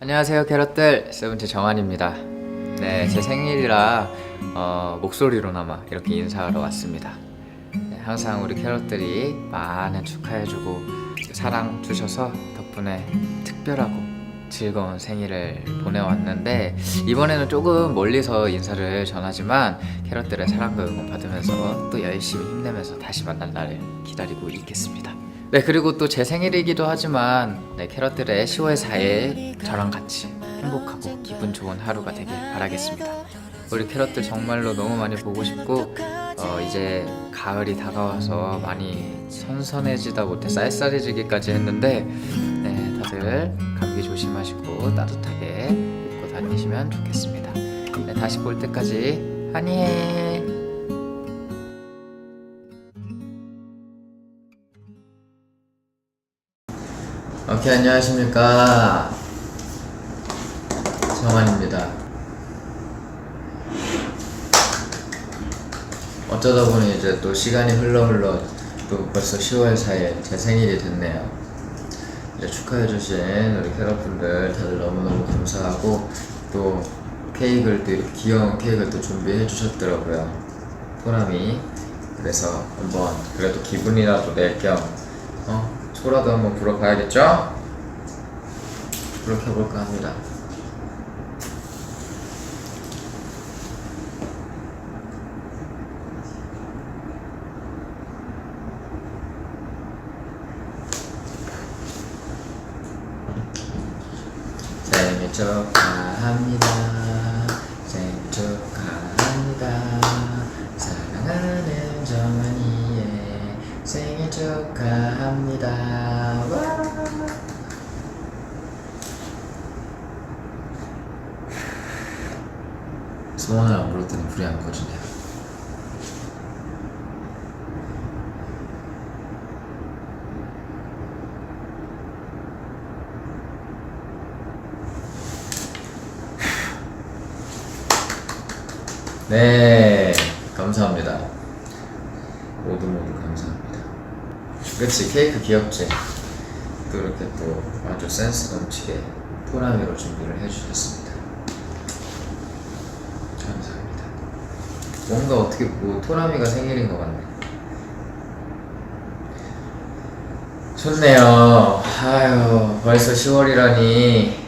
안녕하세요 캐럿들. 세븐틴 정한입니다. 네 제 생일이라 어, 목소리로나마 이렇게 인사하러 왔습니다. 네, 항상 우리 캐럿들이 많은 축하해주고 사랑 주셔서 덕분에 특별하고 즐거운 생일을 보내왔는데 이번에는 조금 멀리서 인사를 전하지만 캐럿들의 사랑과 응원 받으면서 또 열심히 힘내면서 다시 만날 날을 기다리고 있겠습니다. 네 그리고 또 제 생일이기도 하지만 네, 캐럿들의 10월 4일 저랑 같이 행복하고 기분 좋은 하루가 되길 바라겠습니다. 우리 캐럿들 정말로 너무 많이 보고 싶고 어, 이제 가을이 다가와서 많이 선선해지다 못해 쌀쌀해지기까지 했는데 네, 다들 감기 조심하시고 따뜻하게 입고 다니시면 좋겠습니다. 네, 다시 볼 때까지 한이해. 오케이 안녕하십니까 정환입니다. 어쩌다 보니 이제 또 시간이 흘러 흘러 또 벌써 10월 4일 제 생일이 됐네요. 이제 축하해주신 우리 캐럿분들 다들 너무너무 감사하고 또 케이크를 또 이렇게 귀여운 케이크를 또 준비해 주셨더라고요. 호람이 그래서 한번 그래도 기분이라도 낼겸 어? 소라도 한번 불어봐야겠죠? 불어 켜볼까 합니다. 생일 축하합니다. 생일 축하합니다. 사랑하는 정한이의 생일 축하합니다. 와. 소원을 안 불렀더니 불이 안 꺼지네요. 네, 감사합니다. 모두 모두 감사합니다. 그치, 케이크 귀엽지? 또 이렇게 또 아주 센스 넘치게 포라미로 준비를 해주셨습니다. 감사합니다. 뭔가 어떻게 뭐 토라미가 생일인 것 같네. 좋네요. 아유, 벌써 10월이라니.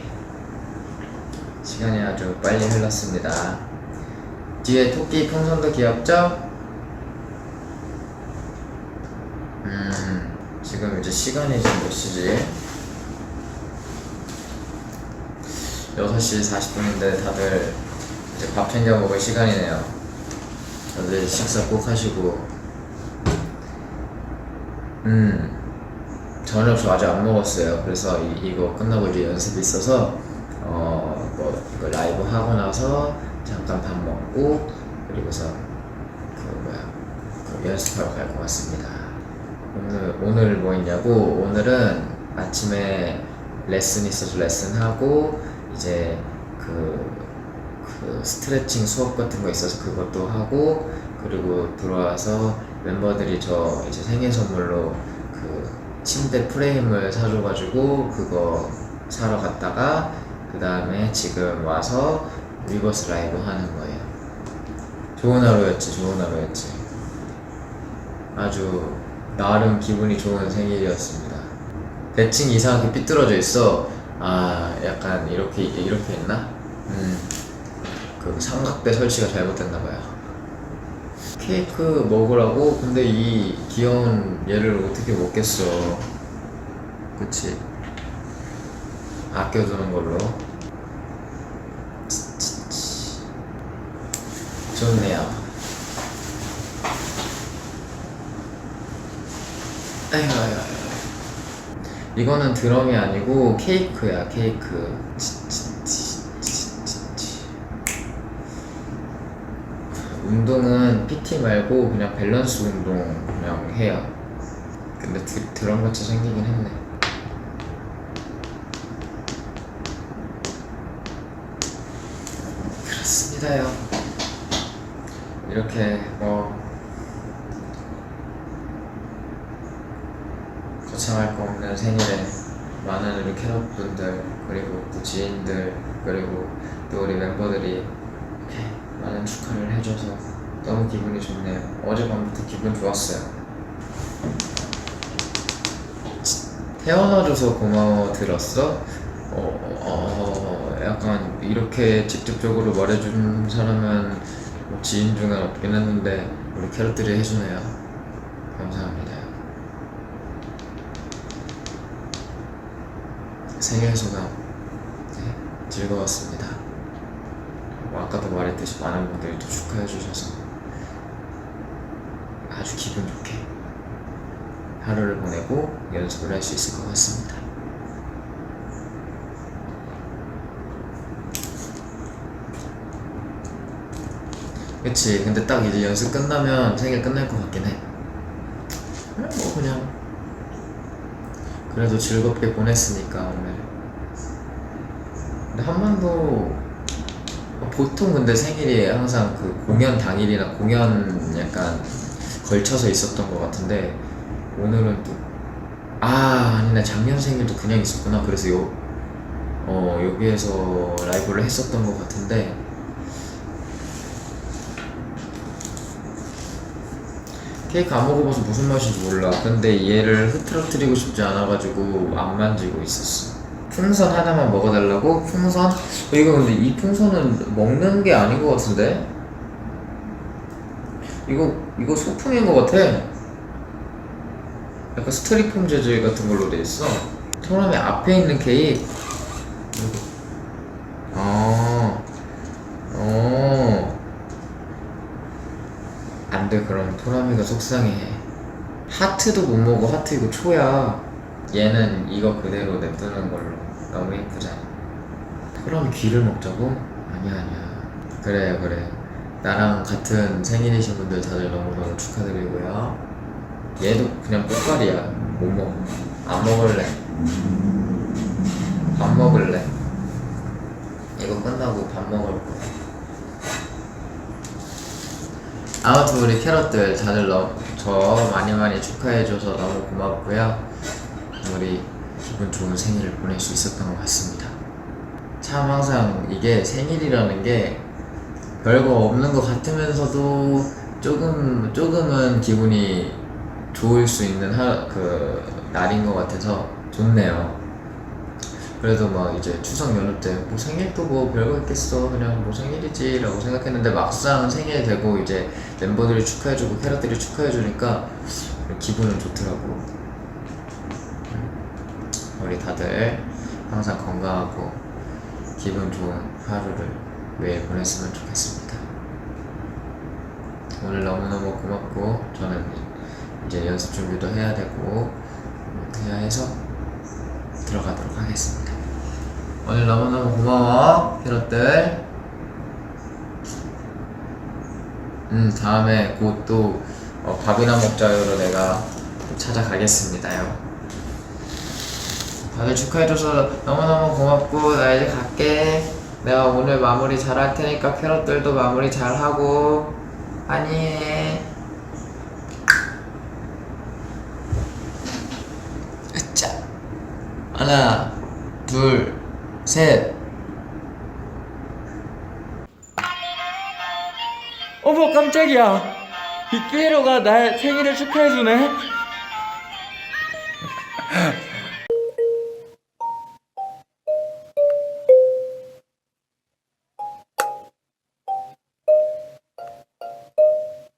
시간이 아주 빨리 흘렀습니다. 뒤에 토끼 풍선도 귀엽죠? 음, 지금 이제 시간이 지금 몇 시지? 6시 40분인데 다들 이제 밥 챙겨 먹을 시간이네요. 다들 식사 꼭 하시고. 음, 저녁 저 아직 안 먹었어요. 그래서 이, 이거 끝나고 이제 연습이 있어서, 어, 뭐, 이거 라이브 하고 나서 잠깐 밥 먹고, 그리고서 그 뭐야, 그 연습하러 갈 것 같습니다. 오늘, 오늘 뭐 있냐고, 오늘은 아침에 레슨 있어서 레슨 하고, 이제 그, 그 스트레칭 수업 같은 거 있어서 그것도 하고, 그리고 들어와서 멤버들이 저 이제 생일 선물로 그 침대 프레임을 사줘가지고 그거 사러 갔다가 그 다음에 지금 와서 위버스 라이브 하는 거예요. 좋은 하루였지, 좋은 하루였지. 아주 나름 기분이 좋은 생일이었습니다. 대칭 이상하게 삐뚤어져 있어. 아, 약간 이렇게 이렇게 했나? 음, 그 삼각대 설치가 잘못됐나 봐요. 케이크 먹으라고? 근데 이 귀여운 얘를 어떻게 먹겠어. 그치? 아껴두는 걸로. 좋네요. 아이고, 아이고. 이거는 드럼이 아니고 케이크야, 케이크. 운동은 PT 말고 그냥 밸런스 운동 그냥 해요. 근데 드, 드럼 같이 생기긴 했네. 그렇습니다요. 이렇게 뭐 거창할 거 없는 생일에 많은 우리 캐럿분들 그리고 또 지인들 그리고 또 우리 멤버들이 이렇게 많은 축하를 해줘서 너무 기분이 좋네요. 어젯밤부터 기분 좋았어요. 태어나줘서 고마워 들었어? 어, 어, 약간 이렇게 직접적으로 말해준 사람은 뭐 지인 중에 없긴 했는데 우리 캐럿들이 해주네요. 감사합니다. 생일 소감 네, 즐거웠습니다. 뭐 아까도 말했듯이 많은 분들이 또 축하해 주셔서 아주 기분 좋게 하루를 보내고 연습을 할 수 있을 것 같습니다. 그치 근데 딱 이제 연습 끝나면 생일 끝날 것 같긴 해. 그냥 뭐 그냥 그래도 즐겁게 보냈으니까 오늘. 근데 한 번도 보통 근데 생일이 항상 그 공연 당일이나 공연 약간 걸쳐서 있었던 것 같은데 오늘은 또 아 아니네 작년 생일도 그냥 있었구나 그래서 요 어, 여기에서 라이브를 했었던 것 같은데 케이크 안 먹어봐서 무슨 맛인지 몰라 근데 얘를 흐트러뜨리고 싶지 않아가지고 안 만지고 있었어 풍선 하나만 먹어달라고? 풍선? 어, 이거 근데 이 풍선은 먹는 게 아닌 것 같은데? 이거 이거 소품인 것 같아 약간 스트리폼 재질 같은 걸로 돼 있어 토라미 앞에 있는 케이크 이거. 어, 어. 안 돼, 그럼 토라미가 속상해. 하트도 못 먹어, 하트 이거 초야. 얘는 이거 그대로 냅두는 걸로. 너무 예쁘잖아. 토라미 귀를 먹자고? 아니야, 아니야. 그래요, 그래. 나랑 같은 생일이신 분들 다들 너무너무 축하드리고요. 얘도 그냥 꽃갈이야. 못 먹어. 안 먹을래. 밥 먹을래. 이거 끝나고 밥 먹을 거야. 아무튼 우리 캐럿들 다들 너, 저 많이 많이 축하해줘서 너무 고맙고요. 우리 기분 좋은 생일을 보낼 수 있었던 것 같습니다. 참 항상 이게 생일이라는 게 별거 없는 것 같으면서도 조금 조금은 기분이 좋을 수 있는 하, 그 날인 것 같아서 좋네요. 그래도 막 이제 추석 연휴 때 뭐 생일도 뭐 별거 있겠어. 그냥 뭐 생일이지 라고 생각했는데 막상 생일 되고 이제 멤버들이 축하해주고 캐럿들이 축하해주니까 기분은 좋더라고. 우리 다들 항상 건강하고 기분 좋은 하루를 매일 보냈으면 좋겠습니다. 오늘 너무너무 고맙고 저는 이제 연습 준비도 해야 되고 음, 해야 해서 들어가도록 하겠습니다. 오늘 너무너무 고마워, 캐럿들. 음, 다음에 곧또 어, 밥이나 먹자요로 내가 또 찾아가겠습니다요. 다들 축하해줘서 너무너무 고맙고, 나 이제 갈게. 내가 오늘 마무리 잘할 테니까 캐럿들도 마무리 잘 하고, 안녕해. 하나, 둘, 셋. 어머 깜짝이야. 빅피에로가 날 생일을 축하해주네.